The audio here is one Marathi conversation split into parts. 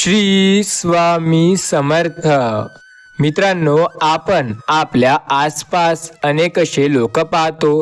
श्री स्वामी समर्थ. मित्रांनो आपण आपल्या आसपास अनेक असे लोक पाहतो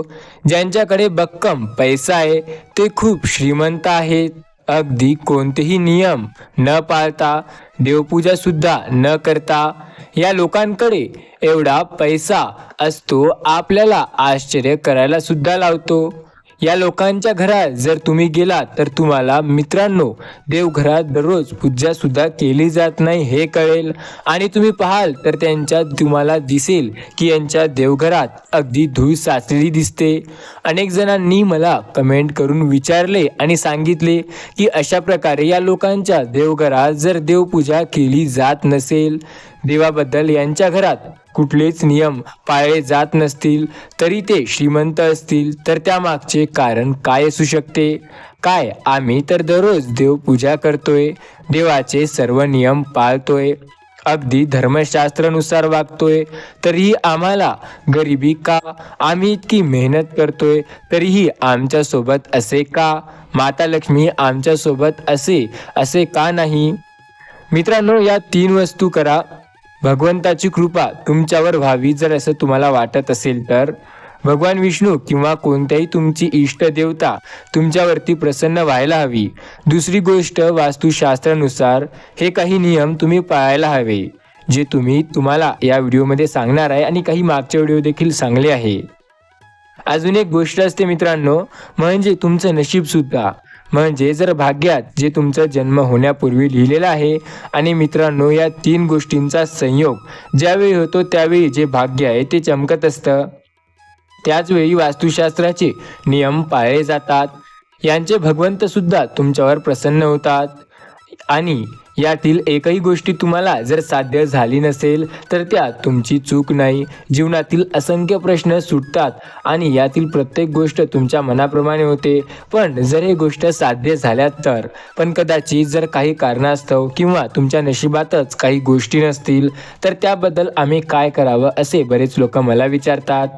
ज्यांच्याकडे भक्कम पैसा आहे ते खूप श्रीमंत आहेत. अगदी कोणतेही नियम न पाळता देवपूजा सुद्धा न करता या लोकांकडे एवढा पैसा असतो आपल्याला आश्चर्य करायला सुद्धा लावतो. या लोकांच्या घरात जर तुम्ही गेलात तर तुम्हाला मित्रांनो देवघरात दररोज पूजा सुद्धा केली जात नाही हे कळेल. आणि तुम्ही पाहाल तर त्यांच्या तुम्हाला दिसेल की यांच्या देवघरात अगदी धूळ साचलेली दिसते. अनेक जणांनी मला कमेंट करून विचारले आणि सांगितले की अशा प्रकारे या लोकांच्या देवघरात जर देवपूजा केली जात नसेल देवाबद्दल यांच्या घरात कुठलेच नियम पाळले जात नसतील तरी ते श्रीमंत असतील तर त्यामागचे कारण काय असू शकते? काय आम्ही तर दररोज देवपूजा करतोय देवाचे सर्व नियम पाळतोय अगदी धर्मशास्त्रानुसार वागतोय तरीही आम्हाला गरिबी का? आम्ही इतकी मेहनत करतोय तरीही आमच्यासोबत असे का? माता लक्ष्मी आमच्यासोबत असे असे का नाही? मित्रांनो या तीन वस्तू करा. भगवंताची कृपा तुमच्यावर व्हावी जर असं तुम्हाला वाटत असेल तर. भगवान विष्णू किंवा कोणत्याही तुमची इष्ट देवता तुमच्यावरती प्रसन्न व्हायला हवी. दुसरी गोष्ट वास्तुशास्त्रानुसार हे काही नियम तुम्ही पाळायला हवे जे तुम्ही तुम्हाला या व्हिडिओमध्ये सांगणार आहे आणि काही मागचे व्हिडिओ देखील सांगले आहे. अजून एक गोष्ट असते मित्रांनो म्हणजे तुमचं नशीबसुद्धा म्हणजे जर भाग्यात जे तुमचा जन्म होण्यापूर्वी लिहिलेलं आहे आणि मित्रांनो या तीन गोष्टींचा संयोग ज्यावेळी होतो त्यावेळी जे भाग्य आहे ते चमकत असतं. त्याचवेळी वास्तुशास्त्राचे नियम पाळले जातात. यांचे भगवंतसुद्धा तुमच्यावर प्रसन्न होतात. आणि यातील एकही गोष्टी तुम्हाला जर साध्य झाली नसेल तर त्यात तुमची चूक नाही. जीवनातील असंख्य प्रश्न सुटतात आणि यातील प्रत्येक गोष्ट तुमच्या मनाप्रमाणे होते. पण जर हे गोष्ट साध्य झाल्या तर पण कदाचित जर काही कारणास्तव किंवा तुमच्या नशिबातच काही गोष्टी नसतील तर त्याबद्दल आम्ही काय करावं असे बरेच लोक मला विचारतात.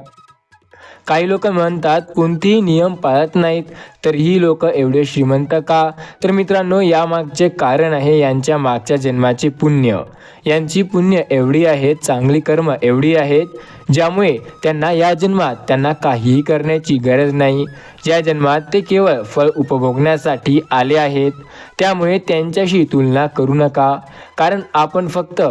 काही लोक म्हणतात कोणतेही नियम पाळत नाहीत तर ही लोक एवढे श्रीमंत का? तर मित्रांनो यामागचे कारण आहे यांच्या मागच्या जन्माचे पुण्य. यांची पुण्य एवढी आहेत चांगली कर्म एवढी आहेत ज्यामुळे त्यांना या जन्मात त्यांना काहीही करण्याची गरज नाही. या जन्मात ते केवळ फळ उपभोगण्यासाठी आले आहेत. त्यामुळे त्यांच्याशी तुलना करू नका. कारण आपण फक्त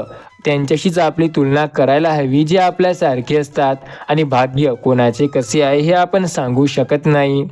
त्यांच्याशीच आपली तुलना करायला हवी जे आपल्यासारखे असतात. आणि भाग्य कोणाचे कसे आहे हे आपण सांगू शकत नाही.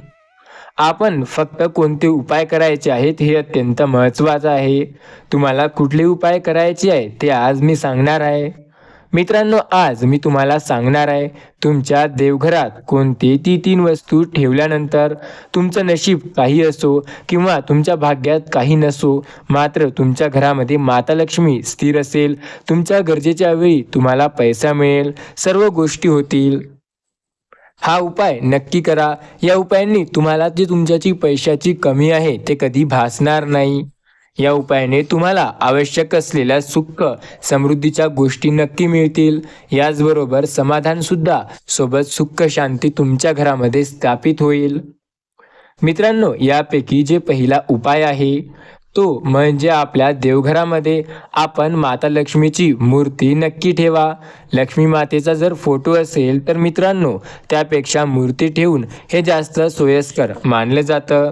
आपण फक्त कोणते उपाय करायचे आहेत हे अत्यंत महत्त्वाचं आहे. तुम्हाला कुठले उपाय करायचे आहे ते आज मी सांगणार आहे. मित्रांनो आज मी तुम्हाला सांगणार आहे तुमच्या देवघरात कोणती ती तीन वस्तू ठेवल्यानंतर तुमचं नशीब काही असो किंवा तुमच्या भाग्यात काही नसो मात्र तुमच्या घरामध्ये माता लक्ष्मी स्थिर असेल तुमच्या गरजेच्या वेळी तुम्हाला पैसा मिळेल सर्व गोष्टी होतील. हा उपाय नक्की करा. या उपायांनी तुम्हाला जी तुमच्याची पैशाची कमी आहे ते कधी भासणार नाही. या उपायाने तुम्हाला आवश्यक असलेल्या सुख समृद्धीच्या गोष्टी नक्की मिळतील. याचबरोबर समाधान सुद्धा सोबत सुख शांती तुमच्या घरामध्ये स्थापित होईल. मित्रांनो यापैकी जे पहिला उपाय आहे तो म्हणजे आपल्या देवघरामध्ये आपण माता लक्ष्मीची मूर्ती नक्की ठेवा. लक्ष्मी मातेचा जर फोटो असेल तर मित्रांनो त्यापेक्षा मूर्ती ठेवून हे जास्त सोयस्कर मानलं जातं.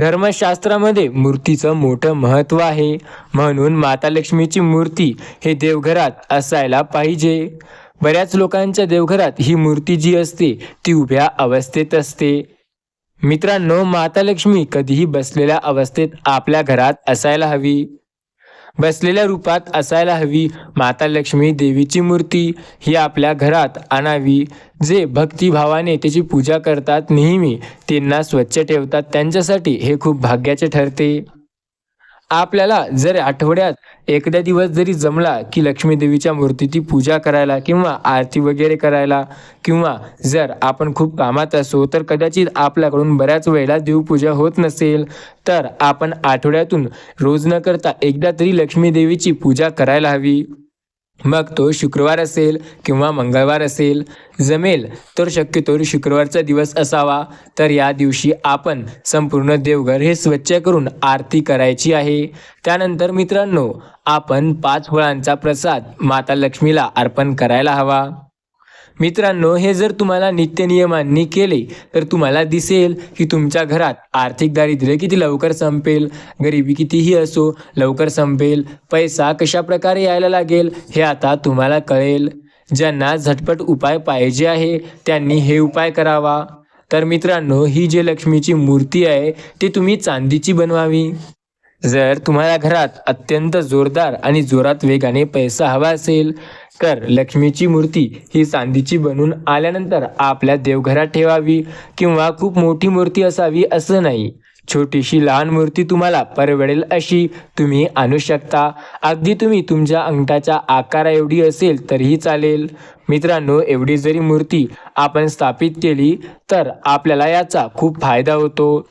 धर्मशास्त्रामध्ये मूर्तीचं मोठं महत्त्व आहे. म्हणून माता लक्ष्मीची मूर्ती हे देवघरात असायला पाहिजे. बऱ्याच लोकांच्या देवघरात ही मूर्ती जी असते ती उभ्या अवस्थेत असते. मित्रांनो माता लक्ष्मी कधीही बसलेल्या अवस्थेत आपल्या घरात असायला हवी. बसलेल्या रूपात असायला हवी. माता लक्ष्मी देवीची मूर्ती ही आपल्या घरात आणावी. जे भक्तिभावाने त्याची पूजा करतात नेहमी त्यांना स्वच्छ ठेवतात त्यांच्यासाठी हे खूप भाग्याचे ठरते. आपल्याला जर आठवड्यात एकदा दिवस जरी जमला की लक्ष्मी देवीच्या मूर्तीची पूजा करायला किंवा आरती वगैरे करायला किंवा जर आपण खूप कामात असो तर कदाचित आपल्याकडून बऱ्याच वेळेला देवपूजा होत नसेल तर आपण आठवड्यातून रोज न करता एकदा तरी लक्ष्मी देवीची पूजा करायला हवी. मग तो शुक्रवार असेल किंवा मंगळवार असेल जमेल. तर शक्यतो शुक्रवारचा दिवस असावा. तर या दिवशी आपण संपूर्ण देवघर हे स्वच्छ करून आरती करायची आहे. त्यानंतर मित्रांनो आपण पाच फळांचा प्रसाद माता लक्ष्मीला अर्पण करायला हवा. मित्रांनो हे जर तुम्हाला नित्य नियमांनी केले तर तुम्हाला दिसेल की तुमच्या घरात आर्थिक दारिद्र्य किती लवकर संपेल गरिबी कितीही असो लवकर संपेल पैसा कशा प्रकारे यायला लागेल हे आता तुम्हाला कळेल. ज्यांना झटपट उपाय पाहिजे आहे त्यांनी हे उपाय करावा. तर मित्रांनो ही जे लक्ष्मीची मूर्ती आहे ती तुम्ही चांदीची बनवावी. जर तुम्हाला घरात अत्यंत जोरदार आणि जोरात वेगाने पैसा हवा असेल तर लक्ष्मीची मूर्ती ही चांदीची बनून आल्यानंतर आपल्या देवघरात ठेवावी किंवा खूप मोठी मूर्ती असावी असं नाही. छोटीशी लहान मूर्ती तुम्हाला परवडेल अशी तुम्ही आणू शकता. अगदी तुम्ही तुमच्या अंगठाच्या आकारा एवढी असेल तरीही चालेल. मित्रांनो एवढी जरी मूर्ती आपण स्थापित केली तर आपल्याला याचा खूप फायदा होतो.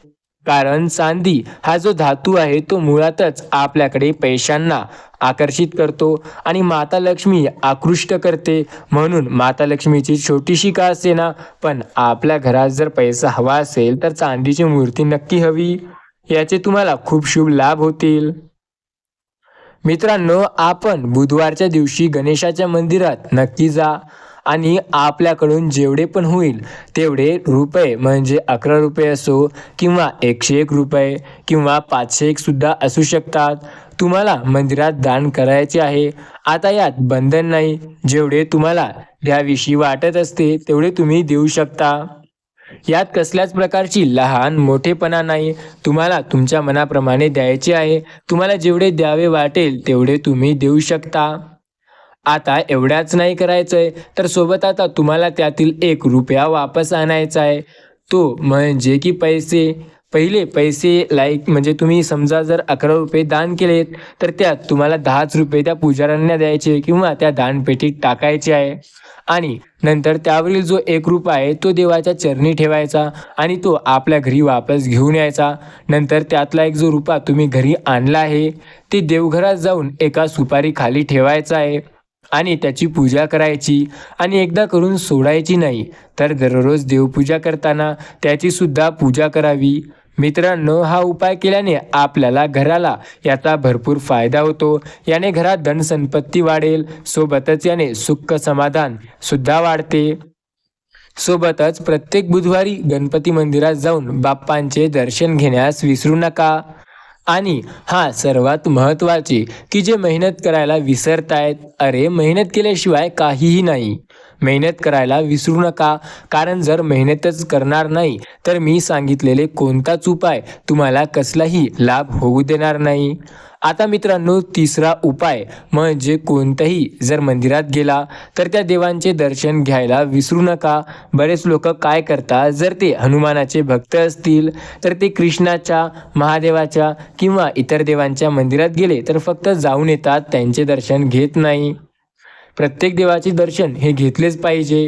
कारण चांदी हा जो धातू आहे तो मुळातच आपल्याकडे पैशांना आकर्षित करतो आणि माता लक्ष्मी आकृष्ट करते. म्हणून माता लक्ष्मीची छोटीशी का असेना पण आपल्या घरात जर पैसा हवा असेल तर चांदीची मूर्ती नक्की हवी. याचे तुम्हाला खूप शुभ लाभ होतील. मित्रांनो आपण बुधवारच्या दिवशी गणेशाच्या मंदिरात नक्की जा. आणि आपल्याकडून जेवढे पण होईल तेवढे रुपये म्हणजे अकरा रुपये असो किंवा एकशे एक रुपये किंवा पाचशे एक सुद्धा असू शकतात. तुम्हाला मंदिरात दान करायचे आहे. आता यात बंधन नाही. जेवढे तुम्हाला याविषयी वाटत असते तेवढे तुम्ही देऊ शकता. यात कसल्याच प्रकारची लहान मोठेपणा नाही. तुम्हाला तुमच्या मनाप्रमाणे द्यायचे आहे. तुम्हाला जेवढे द्यावे वाटेल तेवढे तुम्ही देऊ शकता. आता एवढ्याच नाही करायचंय तर सोबत आता तुम्हाला त्यातील एक रुपया वापस आणायचा आहे. तो म्हणजे की पैसे. पहिले पैसे लाईक म्हणजे तुम्ही समजा जर अकरा रुपये दान केलेत तर त्यात तुम्हाला दहाच रुपये त्या पुजाऱ्यांना द्यायचे किंवा त्या दानपेटीत टाकायचे आहे. आणि नंतर त्यावरील जो एक रुपया आहे तो देवाच्या चरणी ठेवायचा आणि तो आपल्या घरी वापस घेऊन यायचा. नंतर त्यातला एक जो रुपा तुम्ही घरी आणला आहे ते देवघरात जाऊन एका सुपारी खाली ठेवायचा आहे. आणि त्याची पूजा करायची आणि एकदा करून सोडायची नाही तर दररोज देवपूजा करताना त्याचीसुद्धा पूजा करावी. मित्रांनो हा उपाय केल्याने आपल्याला घराला याचा भरपूर फायदा होतो. याने घरात धनसंपत्ती वाढेल सोबतच याने सुख समाधान सुद्धा वाढते. सोबतच प्रत्येक बुधवारी गणपती मंदिरात जाऊन बाप्पांचे दर्शन घेण्यास विसरू नका. आणि हा सर्वात महत्त्वाचे की जे मेहनत करायला विसरतायत अरे मेहनत केल्याशिवाय काहीही नाही. मेहनत करायला विसरू नका. कारण जर मेहनतच करणार नाही तर मी सांगितलेले कोणताच उपाय तुम्हाला कसलाही लाभ होऊ देणार नाही. आता मित्रांनो तिसरा उपाय म्हणजे कोणतंही जर मंदिरात गेला तर त्या देवांचे दर्शन घ्यायला विसरू नका. बरेच लोक काय करतात जर ते हनुमानाचे भक्त असतील तर ते कृष्णाच्या महादेवाच्या किंवा इतर देवांच्या मंदिरात गेले तर फक्त जाऊन येतात त्यांचे दर्शन घेत नाही. प्रत्येक देवाचे दर्शन हे घेतलेच पाहिजे.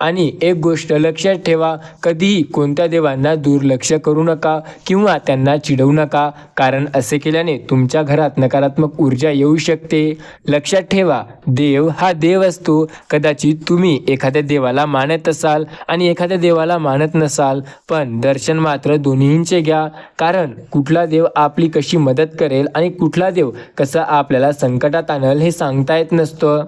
आणि एक गोष्ट लक्षात ठेवा कधीही कोणत्या देवांना दुर्लक्ष करू नका किंवा त्यांना चिडवू नका. कारण असे केल्याने तुमच्या घरात नकारात्मक ऊर्जा येऊ शकते. लक्षात ठेवा देव हा देव असतो. कदाचित तुम्ही एखाद्या देवाला मानत असाल आणि एखाद्या देवाला मानत नसाल पण दर्शन मात्र दोन्हींचे घ्या. कारण कुठला देव आपली कशी मदत करेल आणि कुठला देव कसा आपल्याला संकटात आणल हे सांगता येत नसतं.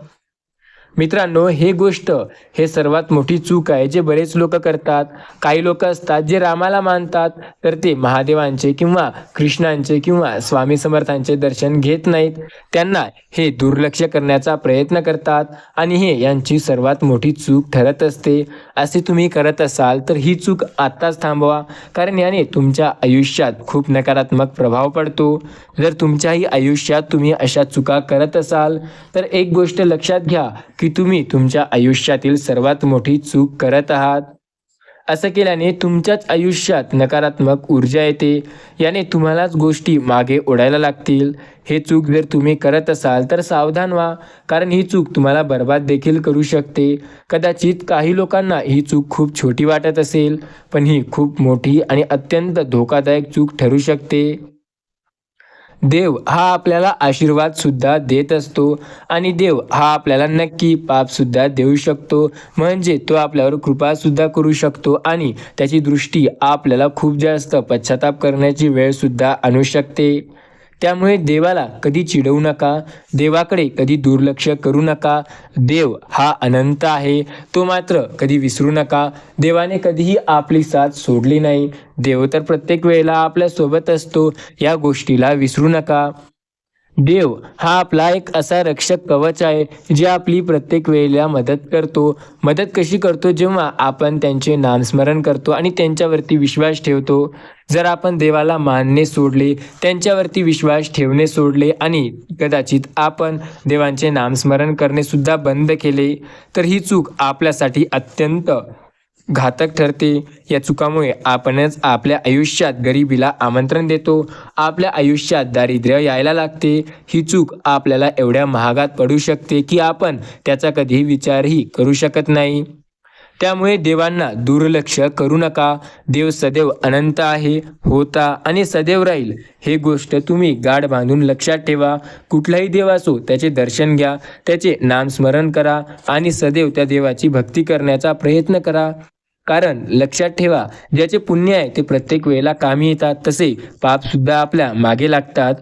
मित्रांनो हे गोष्ट हे सर्वात मोठी चूक आहे जे बरेच लोक करतात. काही लोक असतात जे रामाला मानतात तर ते महादेवांचे किंवा कृष्णांचे किंवा स्वामी समर्थांचे दर्शन घेत नाहीत. त्यांना हे दुर्लक्ष करण्याचा प्रयत्न करतात आणि हे यांची सर्वात मोठी चूक ठरत असते. असे तुम्ही करत असाल तर ही चूक आत्ताच थांबवा कारण याने तुमच्या आयुष्यात खूप नकारात्मक प्रभाव पडतो. जर तुमच्याही आयुष्यात तुम्ही अशा चुका करत असाल तर एक गोष्ट लक्षात घ्या की तुम्ही तुमच्या आयुष्यातील सर्वात मोठी चूक करत आहात. असं केल्याने तुमच्याच आयुष्यात नकारात्मक ऊर्जा येते. याने तुम्हालाच गोष्टी मागे ओढायला लागतील. हे चूक जर तुम्ही करत असाल तर सावधान व्हा कारण ही चूक तुम्हाला बर्बाद देखील करू शकते. कदाचित काही लोकांना ही चूक खूप छोटी वाटत असेल पण ही खूप मोठी आणि अत्यंत धोकादायक चूक ठरू शकते. देव हा आपल्याला आशीर्वाद सुद्धा देत असतो आणि देव हा आपल्याला नक्की पाप सुद्धा देऊ शकतो. म्हणजे तो आपल्यावर कृपा सुद्धा करू शकतो आणि त्याची दृष्टी आपल्याला खूप जास्त पश्चाताप करण्याची वेळ सुद्धा आणू शकते. त्यामुळे देवाला कधी चिडवू नका देवाकडे कधी दुर्लक्ष करू नका. देव हा अनंत आहे तो मात्र कधी विसरू नका. देवाने कधीही आपली साथ सोडली नाही. देव तर प्रत्येक वेळेला आपल्यासोबत असतो या गोष्टीला विसरू नका. देव हा आपला एक असा रक्षक कवच आहे जे आपली प्रत्येक वेळेला मदत करतो. मदत कशी करतो? जेव्हा आपण त्यांचे नामस्मरण करतो आणि त्यांच्यावरती विश्वास ठेवतो. जर आपण देवाला मानणे सोडले त्यांच्यावरती विश्वास ठेवणे सोडले आणि कदाचित आपण देवांचे नामस्मरण करणेसुद्धा बंद केले तर ही चूक आपल्यासाठी अत्यंत घातक ठरते. या चुकामुळे आपणच आपल्या आयुष्यात गरिबीला आमंत्रण देतो. आपल्या आयुष्यात दारिद्र्य यायला लागते. ही चूक आपल्याला एवढ्या महागात पडू शकते की आपण त्याचा कधीही विचारही करू शकत नाही. त्यामुळे देवांना दुर्लक्ष करू नका. देव सदैव अनंत आहे होता आणि सदैव राहील. हे गोष्ट तुम्ही गाठ बांधून लक्षात ठेवा. कुठलाही देव असो त्याचे दर्शन घ्या त्याचे नामस्मरण करा आणि सदैव त्या देवाची भक्ती करण्याचा प्रयत्न करा. कारण लक्षात ठेवा ज्याचे पुण्य आहे ते प्रत्येक वेळेला कामी येतात. तसे पापसुद्धा आपल्या मागे लागतात.